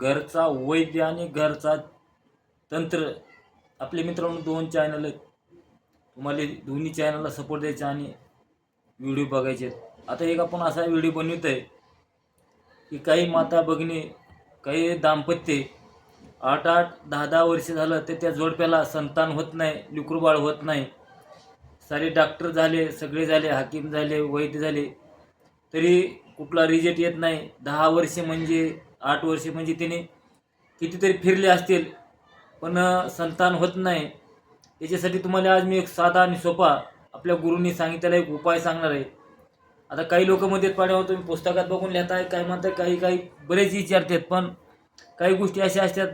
घरचा वैद्य आणि घरचा तंत्र. आपले मित्रांनो दोन चॅनल आहेत. तुम्हाला दोन्ही चॅनलला सपोर्ट द्यायचा आणि व्हिडिओ बघायचे आहेत. आता एक आपण असा व्हिडिओ बनवित आहे की काही माता बघणे काही दाम्पत्य आठ आठ दहा दहा वर्ष झालं तर त्या जोडप्याला संतान होत नाही लिकरूबाळ होत नाही. सारे डॉक्टर झाले सगळे झाले हाकीम झाले वैद्य झाले. तरी कुठला रिजल्ट येत नाही. दहा वर्षे म्हणजे आठ वर्षे म्हणजे त्याने कितीतरी फिरले असतील पण संतान होत नाही. त्याच्यासाठी तुम्हाला आज मी एक साधा आणि सोपा आपल्या गुरुंनी सांगितलेला एक उपाय सांगणार आहे. आता काही लोक मध्ये पाण्यावर तुम्ही पुस्तकात बघून लिहिताय काय म्हणताय काही काही बरेच विचारतात पण काही गोष्टी अशा असतात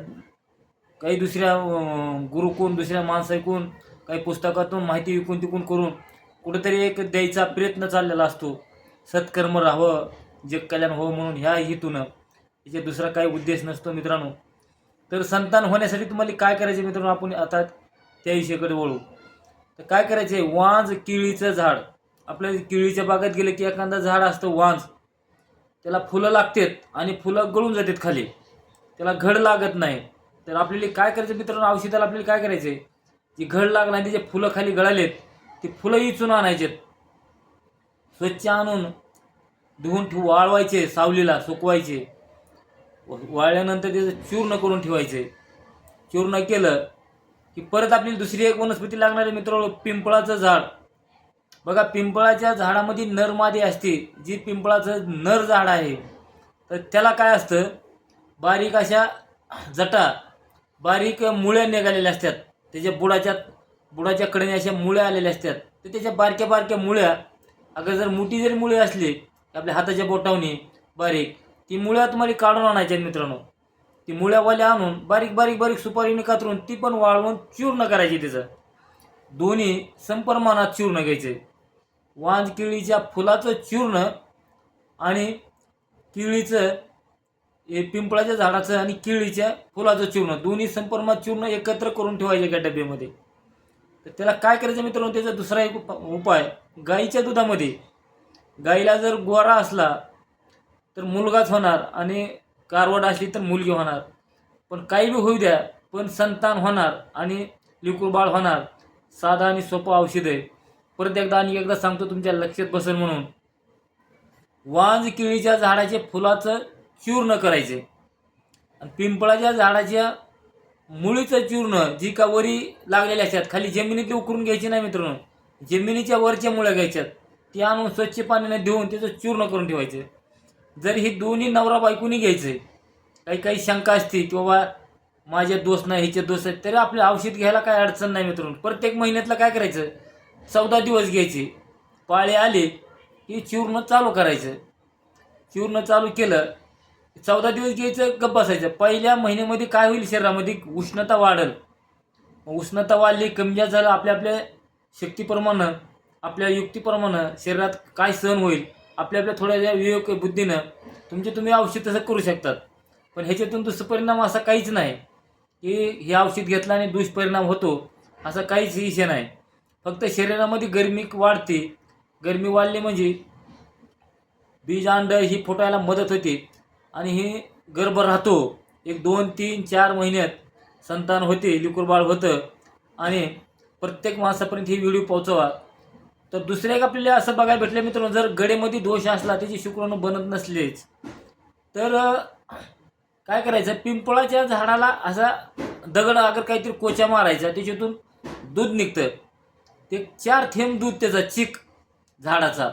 काही दुसऱ्या गुरु गुरुकून दुसऱ्या माणसं ऐकून काही पुस्तकातून माहिती विकून तिकून करून कुठेतरी एक द्यायचा प्रयत्न चाललेला असतो. सत्कर्म राहावं जग कल्याण हो म्हणून ह्या हेतूनं. याचे दुसरा काही उद्देश नसतो मित्रांनो. तर संतान होण्यासाठी तुम्हाला काय करायचे मित्रांनो? आपण आता त्या विषयाकडे वळू. तर काय करायचे वांज केळीचं झाड. आपल्या केळीच्या बागेत गेले की एखादा झाड असतं वांज. त्याला फुलं लागतात आणि फुलं गळून जातात खाली. त्याला घड लागत नाही. तर आपल्याला काय करायचं मित्रांनो? औषधाला आपल्याला काय करायचे जी घड लागणार त्याचे फुलं खाली गळालेत ती फुलं इचून आणायचेत. स्वच्छ आणून धुवून ठेवू वाळवायचे सावलीला सुकवायचे. वाळल्यानंतर त्याचं चूर्ण करून ठेवायचे. चूर्ण केलं की परत आपली दुसरी एक वनस्पती लागणारी मित्रांनो पिंपळाचं झाड. बघा पिंपळाच्या झाडामध्ये नर मादी असते जी पिंपळाचं नर झाड आहे. तर त्याला काय असतं? बारीक अशा जटा बारीक मुळ्या निघालेल्या असतात. त्याच्या बुडाच्या बुडाच्या कडेने अशा मुळ्या आलेल्या असतात. तर त्याच्या बारक्या बारक्या मुळ्या अगर जर मोठी जरी मुळे असली आपल्या हाताच्या बोटावणी बारीक ती मुळ्या तुम्हाला काढून आणायच्या मित्रांनो. ती मुळ्यावाल्या आणून बारीक बारीक बारीक सुपारीने कातरून ती पण वाळवून चूर्ण करायची त्याचं दोन्ही संप्रमाणात चूर्ण घ्यायचे. वांज केळीच्या फुलाचं चूर्ण आणि केळीचं हे पिंपळाच्या झाडाचं आणि केळीच्या फुलाचं चूर्ण. दोन्ही संप्रमाणात चूर्ण एकत्र करून ठेवायचे एका डब्यामध्ये. तर त्याला काय करायचं मित्रांनो? त्याचा दुसरा एक उप- उपाय गाईच्या दुधामध्ये. गाईला जर गोरा असला तर मुलगाच होणार आणि कारवड असली तर मुलगी होणार. पण काही बी होऊ द्या पण संतान होणार आणि लिकूर बाळ होणार. साधा आणि सोपं औषध आहे. परत एकदा आणि एकदा सांगतो तुमच्या लक्षात बसेल म्हणून. वांज केळीच्या झाडाचे फुलाचं चूर्ण करायचे. आणि पिंपळाच्या झाडाच्या मुळीचं चूर्ण जी का वरी लागलेल्या असतात खाली जमिनीत उकरून घ्यायची नाही मित्रांनो. जमिनीच्या वरच्या मुळ्या घ्यायच्यात. ती आणून स्वच्छ पाण्याने देऊन त्याचं चूर्ण करून ठेवायचे. जर ही दोन्ही नवरा बायकोनी घ्यायचे काही काही शंका असते की बाबा माझे दोष नाही ह्याचे दोष आहेत तरी आपले औषध घ्यायला काय अडचण नाही मित्रांनो. प्रत्येक महिन्यातलं काय करायचं? चौदा दिवस घ्यायचे. पाळे आले की चूर्ण चालू करायचं. चूर्ण चालू केलं चौदा दिवस घ्यायचं गप्प बसायचं. पहिल्या महिन्यामध्ये काय होईल? शरीरामध्ये उष्णता वाढेल. उष्णता वाढली कमी झालं आपल्या आपल्या शक्तीप्रमाणे आपल्या युक्तीप्रमाणे शरीरात काय सहन होईल? आपल्या आपल्या थोड्या विवेक बुद्धीनं तुमचे तुम्ही औषध तसं करू शकतात. पण ह्याच्यातून दुष्परिणाम असा काहीच नाही की हे औषध घेतलं आणि दुष्परिणाम होतो असा काहीच विषय नाही. फक्त शरीरामध्ये गरमी वाढते. गरमी वाढली म्हणजे बीज अंड ही फुटायला मदत होते आणि हे गर्भ राहतो. एक दोन तीन चार महिन्यात संतान होते लिकूर बाळ होतं आणि प्रत्येक माणसापर्यंत ही व्हिडिओ पोहोचवा. तर दुसऱ्या एक आपल्याला असं बघायला भेटलं मित्रांनो जर गडेमध्ये दोष असला त्याची शुक्राणू बनत नसलेच. तर काय करायचं? पिंपळाच्या झाडाला असा दगड अगर काहीतरी कोचा मारायचा त्याच्यातून दूध निघतं ते चार थेंब दूध त्याचा चिक झाडाचा.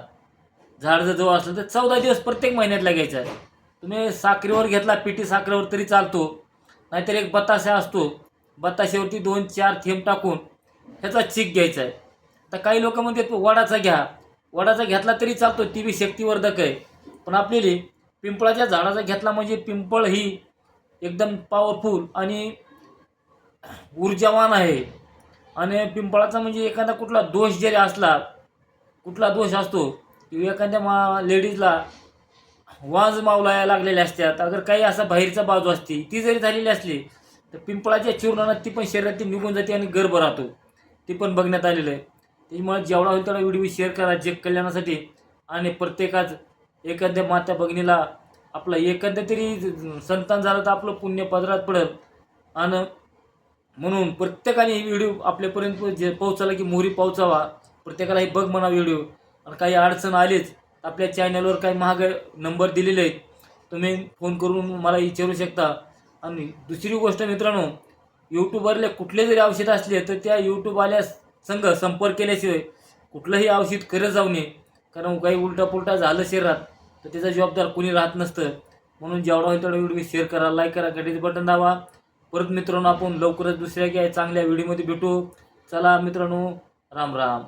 झाड जर जवळ असलं तर चौदा दिवस प्रत्येक महिन्यातला घ्यायचा आहे. तुम्ही साखरेवर घेतला पिठी साखरेवर तरी चालतो. नाहीतर एक बताशा असतो बताशावरती दोन चार थेंब टाकून ह्याचा चिक घ्यायचा आहे. तर काही लोक म्हणतात वडाचा घ्या. वडाचा घेतला तरी चालतो ती बी शक्तिवर्धक आहे. पण आपल्याला पिंपळाच्या झाडाचा घेतला म्हणजे पिंपळ ही एकदम पॉवरफुल आणि ऊर्जावान आहे. आणि पिंपळाचा म्हणजे एखादा कुठला दोष जरी असला कुठला दोष असतो की एखाद्या मा लेडीजला वाज मावलाया लागलेल्या असतात. अगर काही असा बाहेरचा बाजू असते ती जरी झालेली असली तर पिंपळाच्या चूर्णानं ती पण शरीरात ती निघून जाते आणि गर्भ राहतो. ती पण बघण्यात आलेलं आहे. त्याच्यामुळे जेवढा होईल तेवढा व्हिडिओ शेअर करा जग कल्याणासाठी. आणि प्रत्येकाच एखाद्या माता भगिनीला आपला एखाद्या तरी संतान झालं तर आपलं पुण्य पदरात पडेल. आणि म्हणून प्रत्येकाने हे व्हिडिओ आपल्यापर्यंत जे पोहोचाला की मोहरी पोहोचावा. प्रत्येकाला हे बघ म्हणा व्हिडिओ आणि काही अडचण आलीच आपल्या चॅनलवर काही महाग नंबर दिलेले आहेत. तुम्ही फोन करून मला विचारू शकता. आणि दुसरी गोष्ट मित्रांनो यूट्यूबवरले कुठले जरी औषध असले तर त्या यूट्यूबवाल्या संघ संपर्क केल्याशिवाय कुठलंही औषध करत जाऊ नये. कारण काही उलटापुलटा झालं शरीरात तर त्याचा जबाबदार कोणी राहत नसतं. म्हणून जेवढा होईल तेवढा व्हिडिओ शेअर करा लाईक करा घंटेचं बटन दाबा. परत मित्रांनो आपण लवकरच दुसऱ्या काय चांगल्या व्हिडिओमध्ये भेटू. चला मित्रांनो राम राम.